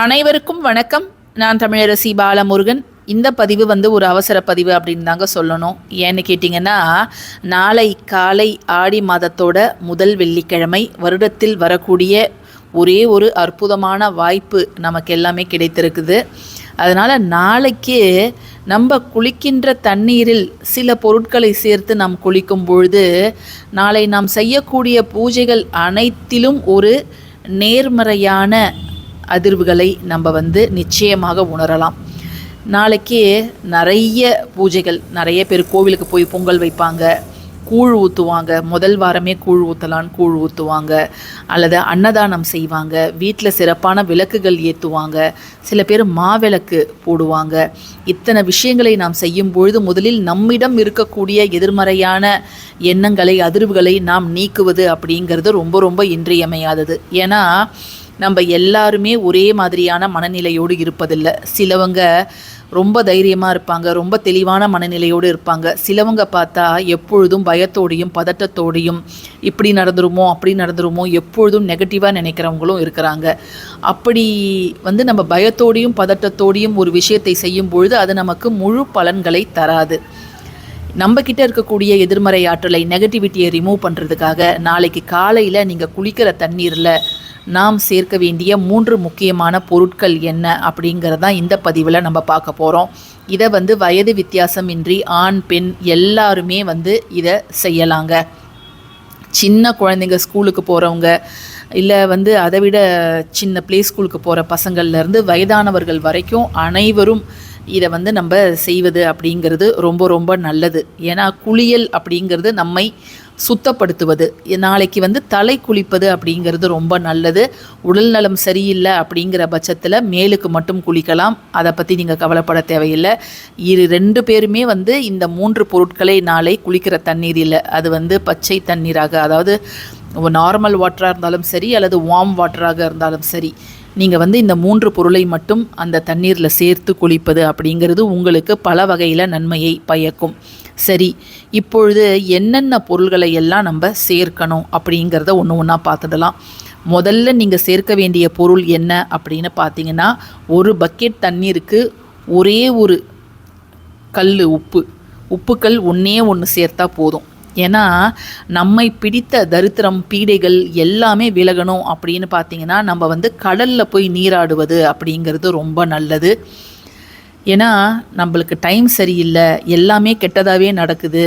அனைவருக்கும் வணக்கம். நான் தமிழரசி பாலமுருகன். இந்த பதிவு வந்து ஒரு அவசர பதிவு அப்படின்னு தாங்க சொல்லணும். ஏன்னு கேட்டிங்கன்னா நாளை காலை ஆடி மாதத்தோட முதல் வெள்ளிக்கிழமை வருடத்தில் வரக்கூடிய ஒரே ஒரு அற்புதமான வாய்ப்பு நமக்கு எல்லாமே கிடைத்திருக்குது. அதனால் நாளைக்கு நம்ம குளிக்கின்ற தண்ணீரில் சில பொருட்களை சேர்த்து நாம் குளிக்கும் பொழுது நாளை நாம் செய்யக்கூடிய பூஜைகள் அனைத்திலும் ஒரு நேர்மறையான அதிர்வுகளை நம்ம வந்து நிச்சயமாக உணரலாம். நாளைக்கு நிறைய பூஜைகள் நிறைய பேர் கோவிலுக்கு போய் பொங்கல் வைப்பாங்க கூழ் ஊற்றுவாங்க முதல் வாரமே கூழ் ஊற்றலான்னு கூழ் ஊற்றுவாங்க அல்லது அன்னதானம் செய்வாங்க. வீட்டில் சிறப்பான விளக்குகள் ஏற்றுவாங்க சில பேர் மாவிளக்கு போடுவாங்க. இத்தனை விஷயங்களை நாம் செய்யும் பொழுது முதலில் நம்மிடம் இருக்கக்கூடிய எதிர்மறையான எண்ணங்களை அதிர்வுகளை நாம் நீக்குவது அப்படிங்கிறது ரொம்ப ரொம்ப இன்றியமையாதது. ஏன்னா நம்ம எல்லாருமே ஒரே மாதிரியான மனநிலையோடு இருப்பதில்லை. சிலவங்க ரொம்ப தைரியமாக இருப்பாங்க ரொம்ப தெளிவான மனநிலையோடு இருப்பாங்க. சிலவங்க பார்த்தா எப்பொழுதும் பயத்தோடையும் பதட்டத்தோடையும் இப்படி நடந்துருமோ அப்படி நடந்துருமோ எப்பொழுதும் நெகட்டிவாக நினைக்கிறவங்களும் இருக்கிறாங்க. அப்படி வந்து நம்ம பயத்தோடையும் பதட்டத்தோடையும் ஒரு விஷயத்தை செய்யும் பொழுது அது நமக்கு முழு பலன்களை தராது. நம்ம கிட்ட இருக்கக்கூடிய எதிர்மறை ஆற்றலை நெகட்டிவிட்டியை ரிமூவ் பண்ணுறதுக்காக நாளைக்கு காலையில் நீங்கள் குளிக்கிற தண்ணீரில் நாம் சேர்க்க வேண்டிய மூன்று முக்கியமான பொருட்கள் என்ன அப்படிங்கிறதான் இந்த பதிவில் நம்ம பார்க்க போகிறோம் இதை வந்து வயது வித்தியாசமின்றி ஆண் பெண் எல்லாருமே வந்து இதை செய்யலாங்க. சின்ன குழந்தைங்க ஸ்கூலுக்கு போகிறவங்க இல்லை வந்து அதை விட சின்ன ப்ளே ஸ்கூலுக்கு போகிற பசங்கள்லேருந்து வயதானவர்கள் வரைக்கும் அனைவரும் இதை வந்து நம்ம செய்வது அப்படிங்கிறது ரொம்ப ரொம்ப நல்லது. ஏன்னா குளியல் அப்படிங்கிறது நம்மை சுத்தப்படுத்துவது. நாளைக்கு வந்து தலை குளிப்பது அப்படிங்கிறது ரொம்ப நல்லது. உடல் நலம் சரியில்லை அப்படிங்கிற பட்சத்தில் மேலுக்கு மட்டும் குளிக்கலாம். அதை பற்றி நீங்கள் கவலைப்பட தேவையில்லை. இரு ரெண்டு பேருமே வந்து இந்த மூன்று பொருட்களை நாளை குளிக்கிற தண்ணீர் இல்லை. அது வந்து பச்சை தண்ணீராக அதாவது நார்மல் வாட்டராக இருந்தாலும் சரி அல்லது வார்ம் வாட்டராக இருந்தாலும் சரி நீங்கள் வந்து இந்த மூன்று பொருளை மட்டும் அந்த தண்ணீரில் சேர்த்து குளிப்பது அப்படிங்கிறது உங்களுக்கு பல வகையில் நன்மையை பயக்கும். சரி இப்பொழுது என்னென்ன பொருள்களை எல்லாம் நம்ம சேர்க்கணும் அப்படிங்கிறத ஒன்று ஒன்றா பார்த்துடலாம். முதல்ல நீங்கள் சேர்க்க வேண்டிய பொருள் என்ன அப்படின்னு பார்த்தீங்கன்னா ஒரு பக்கெட் தண்ணீருக்கு ஒரே ஒரு கல் உப்பு. உப்புக்கல் ஒன்றே ஒன்று சேர்த்தா போதும். ஏன்னா நம்மை பிடித்த தரித்திரம் பீடைகள் எல்லாமே விலகணும் அப்படின்னு பார்த்தீங்கன்னா நம்ம வந்து கடலில் போய் நீராடுவது அப்படிங்கிறது ரொம்ப நல்லது. ஏன்னா நம்மளுக்கு டைம் சரியில்லை எல்லாமே கெட்டதாகவே நடக்குது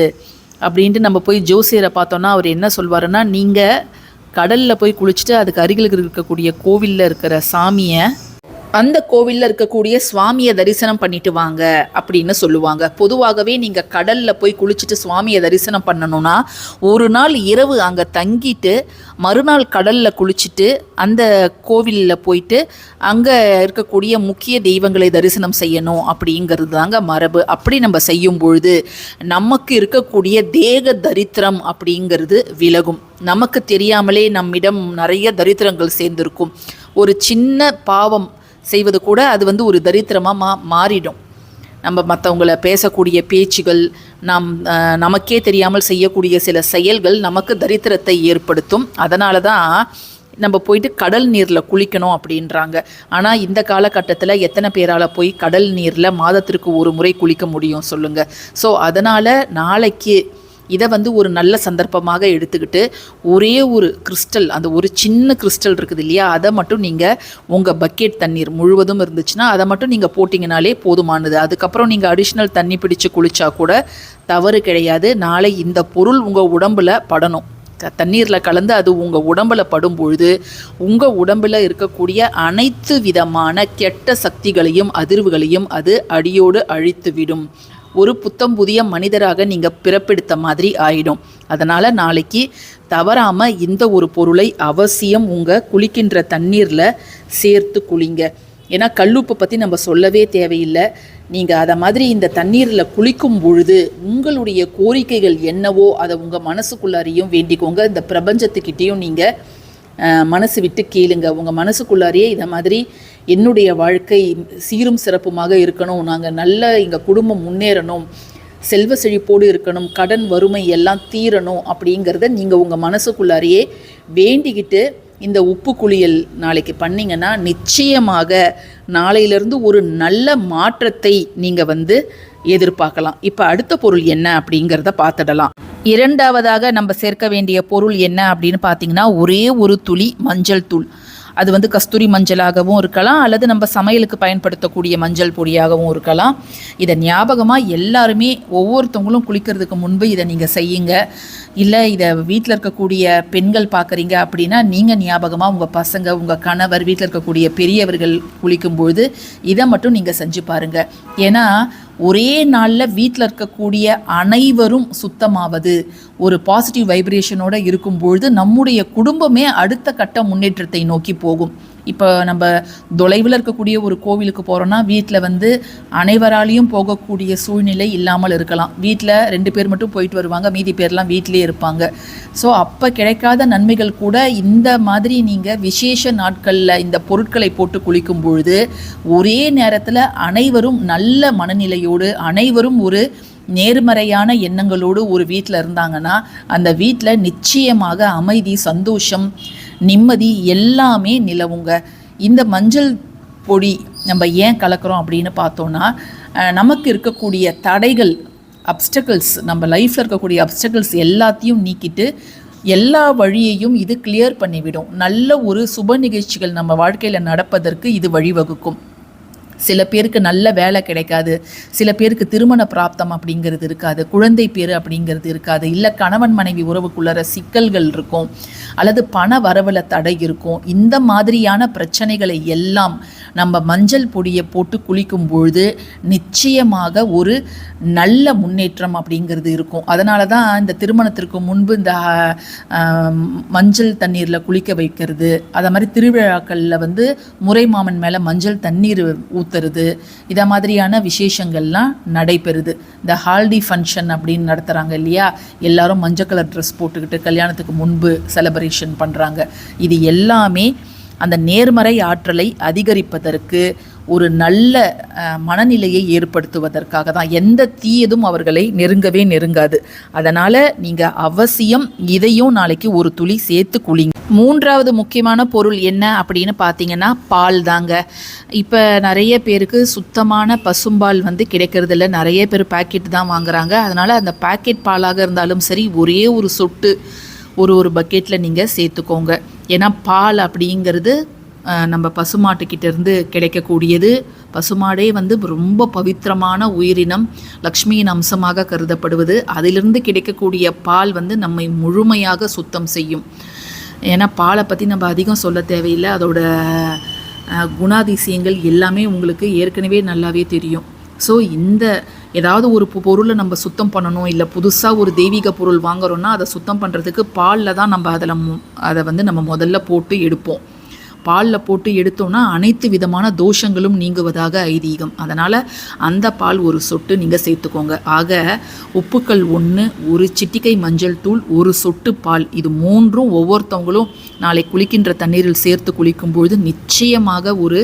அப்படின்ட்டு நம்ம போய் ஜோசியரை பார்த்தோன்னா அவர் என்ன சொல்வாருன்னா நீங்கள் கடலில் போய் குளிச்சுட்டு அதுக்கு அருகில் இருக்கக்கூடிய கோவிலில் இருக்கிற சாமியை அந்த கோவிலில் இருக்கக்கூடிய சுவாமியை தரிசனம் பண்ணிட்டு வாங்க அப்படின்னு சொல்லுவாங்க. பொதுவாகவே நீங்கள் கடலில் போய் குளிச்சுட்டு சுவாமியை தரிசனம் பண்ணணும்னா ஒரு நாள் இரவு அங்கே தங்கிட்டு மறுநாள் கடலில் குளிச்சுட்டு அந்த கோவிலில் போயிட்டு அங்கே இருக்கக்கூடிய முக்கிய தெய்வங்களை தரிசனம் செய்யணும் அப்படிங்கிறது தாங்க மரபு. அப்படி நம்ம செய்யும் பொழுது நமக்கு இருக்கக்கூடிய தேக தரித்திரம் அப்படிங்கிறது விலகும். நமக்கு தெரியாமலே நம்மிடம் நிறைய தரித்திரங்கள் சேர்ந்திருக்கும். ஒரு சின்ன பாவம் செய்வது கூட அது வந்து ஒரு தரித்திரமாக மா மாறிடும். நம்ம மற்றவங்கள பேசக்கூடிய பேச்சுகள் நாம் நமக்கே தெரியாமல் செய்யக்கூடிய சில செயல்கள் நமக்கு தரித்திரத்தை ஏற்படுத்தும். அதனால தான் நம்ம போயிட்டு கடல் நீரில் குளிக்கணும் அப்படின்றாங்க. ஆனால் இந்த காலகட்டத்தில் எத்தனை பேரால் போய் கடல் நீரில் மாதத்திற்கு ஒரு முறை குளிக்க முடியும் சொல்லுங்கள் ஸோ அதனால் நாளைக்கு இதை வந்து ஒரு நல்ல சந்தர்ப்பமாக எடுத்துக்கிட்டு ஒரே ஒரு கிறிஸ்டல் அந்த ஒரு சின்ன கிறிஸ்டல் இருக்குது இல்லையா? அதை மட்டும் நீங்கள் உங்கள் பக்கெட் தண்ணீர் முழுவதும் இருந்துச்சுன்னா அதை மட்டும் நீங்கள் போட்டிங்கனாலே போதுமானது. அதுக்கப்புறம் நீங்கள் அடிஷ்னல் தண்ணி பிடிச்சு குளிச்சா கூட தவறு கிடையாது. நாளை இந்த பொருள் உங்கள் உடம்பில் படணும். தண்ணீரில் கலந்து அது உங்கள் உடம்புல படும்பொழுது உங்கள் உடம்பில் இருக்கக்கூடிய அனைத்து விதமான கெட்ட சக்திகளையும் அதிர்வுகளையும் அது அடியோடு அழித்துவிடும். ஒரு புத்தம் புதிய மனிதராக நீங்கள் பிறப்பெடுத்த மாதிரி ஆயிடும். அதனால் நாளைக்கு தவறாமல் இந்த ஒரு பொருளை அவசியம் உங்கள் குளிக்கின்ற தண்ணீரில் சேர்த்து குளிங்க. ஏன்னா கல்லுப்பை பற்றி நம்ம சொல்லவே தேவையில்லை. நீங்கள் அதை மாதிரி இந்த தண்ணீரில் குளிக்கும் பொழுது உங்களுடைய கோரிக்கைகள் என்னவோ அதை உங்கள் மனசுக்குள்ளாரையும் வேண்டிக்கோங்க. இந்த பிரபஞ்சத்துக்கிட்டேயும் நீங்கள் மனசு விட்டு கேளுங்க. உங்கள் மனசுக்குள்ளாரையே இதை மாதிரி என்னுடைய வாழ்க்கை சீரும் சிறப்புமாக இருக்கணும். நாங்கள் நல்ல எங்கள் குடும்பம் முன்னேறணும். செல்வ செழிப்போடு இருக்கணும். கடன் வறுமை எல்லாம் தீரணும் அப்படிங்கிறத நீங்கள் உங்கள் மனசுக்குள்ளாரையே வேண்டிக்கிட்டு இந்த உப்பு குளியல் நாளைக்கு பண்ணிங்கன்னா நிச்சயமாக நாளையிலிருந்து ஒரு நல்ல மாற்றத்தை நீங்கள் வந்து எதிர்பார்க்கலாம். இப்போ அடுத்த பொருள் என்ன அப்படிங்கிறத பார்த்துடலாம். இரண்டாவதாக நம்ம சேர்க்க வேண்டிய பொருள் என்ன அப்படின்னு பார்த்தீங்கன்னா ஒரே ஒரு துளி மஞ்சள் தூள். அது வந்து கஸ்தூரி மஞ்சளாகவும் இருக்கலாம் அல்லது நம்ம சமையலுக்கு பயன்படுத்தக்கூடிய மஞ்சள் பொடியாகவும் இருக்கலாம். இதை ஞாபகமாக எல்லாருமே ஒவ்வொருத்தவங்களும் குளிக்கிறதுக்கு முன்பு இதை நீங்கள் செய்யுங்க. இல்லை இதை வீட்டில் இருக்கக்கூடிய பெண்கள் பார்க்குறீங்க அப்படின்னா நீங்கள் ஞாபகமாக உங்கள் பசங்க உங்கள் கணவர் வீட்டில் இருக்கக்கூடிய பெரியவர்கள் குளிக்கும்பொழுது இதை மட்டும் நீங்கள் செஞ்சு பாருங்கள் ஏன்னா ஒரே நாளில் வீட்டில் இருக்கக்கூடிய அனைவரும் சுத்தமாவது. ஒரு பாசிட்டிவ் வைப்ரேஷனோட இருக்கும்பொழுது நம்முடைய குடும்பமே அடுத்த கட்ட முன்னேற்றத்தை நோக்கி போகும். இப்போ நம்ம தொலைவில் இருக்கக்கூடிய ஒரு கோவிலுக்கு போகிறோன்னா வீட்டில் வந்து அனைவராலையும் போகக்கூடிய சூழ்நிலை இல்லாமல் இருக்கலாம். வீட்டில் ரெண்டு பேர் மட்டும் போயிட்டு வருவாங்க மீதி பேர்லாம் வீட்டிலே இருப்பாங்க. ஸோ அப்போ கிடைக்காத நன்மைகள் கூட இந்த மாதிரி நீங்கள் விசேஷ நாட்களில் இந்த பொருட்களை போட்டு குளிக்கும் பொழுது ஒரே நேரத்தில் அனைவரும் நல்ல மனநிலையோடு அனைவரும் ஒரு நேர்மறையான எண்ணங்களோடு ஒரு வீட்டில் இருந்தாங்கன்னா அந்த வீட்டில் நிச்சயமாக அமைதி சந்தோஷம் நிம்மதி எல்லாமே நிலவுங்க. இந்த மஞ்சள் பொடி நம்ம ஏன் கலக்கிறோம் அப்படின்னு பார்த்தோன்னா நமக்கு இருக்கக்கூடிய தடைகள் அப்டக்கிள்ஸ் நம்ம லைஃப்பில் இருக்கக்கூடிய அப்டக்கிள்ஸ் எல்லாத்தையும் நீக்கிட்டு எல்லா வழியையும் இது கிளியர் பண்ணிவிடும். நல்ல ஒரு சுப நிகழ்ச்சிகள் நம்ம வாழ்க்கையில் நடப்பதற்கு இது வழிவகுக்கும். சில பேருக்கு நல்ல வேலை கிடைக்காது. சில பேருக்கு திருமண பிராப்தம் அப்படிங்கிறது இருக்காது. குழந்தை பேர் அப்படிங்கிறது இருக்காது. இல்லை கணவன் மனைவி உறவுக்குள்ளற சிக்கல்கள் இருக்கும். அல்லது பண வரவில் தடை இருக்கும். இந்த மாதிரியான பிரச்சனைகளை எல்லாம் நம்ம மஞ்சள் பொடியை போட்டு குளிக்கும் பொழுது நிச்சயமாக ஒரு நல்ல முன்னேற்றம் அப்படிங்கிறது இருக்கும். அதனால தான் இந்த திருமணத்திற்கு முன்பு இந்த மஞ்சள் தண்ணீரில் குளிக்க வைக்கிறது. அதை மாதிரி திருவிழாக்களில் வந்து முறை மாமன் மேலே மஞ்சள் தண்ணீர் ஊத் ஊற்றுறது இதை மாதிரியான விசேஷங்கள்லாம் நடைபெறுது. இந்த ஹால்டி ஃபங்க்ஷன் அப்படின்னு நடத்துகிறாங்க இல்லையா? எல்லாரும் மஞ்சள் கலர் ட்ரெஸ் போட்டுக்கிட்டு கல்யாணத்துக்கு முன்பு செலப்ரேஷன் பண்ணுறாங்க இது எல்லாமே அந்த நேர்மறை ஆற்றலை அதிகரிப்பதற்கு ஒரு நல்ல மனநிலையை ஏற்படுத்துவதற்காக தான். எந்த தீயதும் அவர்களை நெருங்கவே நெருங்காது. அதனால் நீங்கள் அவசியம் இதையும் நாளைக்கு ஒரு துளி சேர்த்து குளிங்க. மூன்றாவது முக்கியமான பொருள் என்ன அப்படின்னு பார்த்தீங்கன்னா பால் தாங்க. இப்போ நிறைய பேருக்கு சுத்தமான பசும்பால் வந்து கிடைக்கிறதில்ல. நிறைய பேர் பாக்கெட் தான் வாங்குறாங்க. அதனால் அந்த பாக்கெட் பாலாக இருந்தாலும் சரி ஒரே ஒரு சொட்டு ஒரு ஒரு பக்கெட்டில் நீங்கள் சேர்த்துக்கோங்க. ஏன்னா பால் அப்படிங்கிறது நம்ம பசுமாட்டுக்கிட்டேருந்து கிடைக்கக்கூடியது. பசுமாடே வந்து ரொம்ப பவித்திரமான உயிரினம் லக்ஷ்மியின் அம்சமாக கருதப்படுவது. அதிலிருந்து கிடைக்கக்கூடிய பால் வந்து நம்மை முழுமையாக சுத்தம் செய்யும். ஏன்னா பாலை பற்றி நம்ம அதிகம் சொல்ல தேவையில்லை. அதோட குணாதிசயங்கள் எல்லாமே உங்களுக்கு ஏற்கனவே நல்லாவே தெரியும். ஸோ இந்த ஏதாவது ஒரு பொருளை நம்ம சுத்தம் பண்ணணும் இல்லை புதுசாக ஒரு தெய்வீக பொருள் வாங்குறோன்னா அதை சுத்தம் பண்ணுறதுக்கு பாலில் தான் நம்ம அதில் அதை வந்து நம்ம முதல்ல போட்டு எடுப்போம். பாலில் போட்டு எடுத்தோம்னா அனைத்து விதமான தோஷங்களும் நீங்குவதாக ஐதீகம். அதனால் அந்த பால் ஒரு சொட்டு நீங்கள் சேர்த்துக்கோங்க. ஆக உப்புக்கள் ஒன்று ஒரு சிட்டிக்கை மஞ்சள் தூள் ஒரு சொட்டு பால். இது மூன்றும் ஒவ்வொருத்தவங்களும் நாளை குளிக்கின்ற தண்ணீரில் சேர்த்து குளிக்கும்பொழுது நிச்சயமாக ஒரு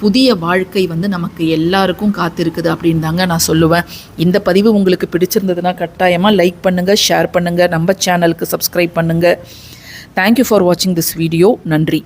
புதிய வாழ்க்கை வந்து நமக்கு எல்லாருக்கும் காத்திருக்குது அப்படின்னு தாங்க நான் சொல்லுவேன். இந்த பதிவு உங்களுக்கு பிடிச்சிருந்ததுன்னா கட்டாயமாக லைக் பண்ணுங்கள் ஷேர் பண்ணுங்கள் நம்ம சேனலுக்கு சப்ஸ்கிரைப் பண்ணுங்கள் தேங்க்யூ ஃபார் வாட்சிங் திஸ் வீடியோ நன்றி.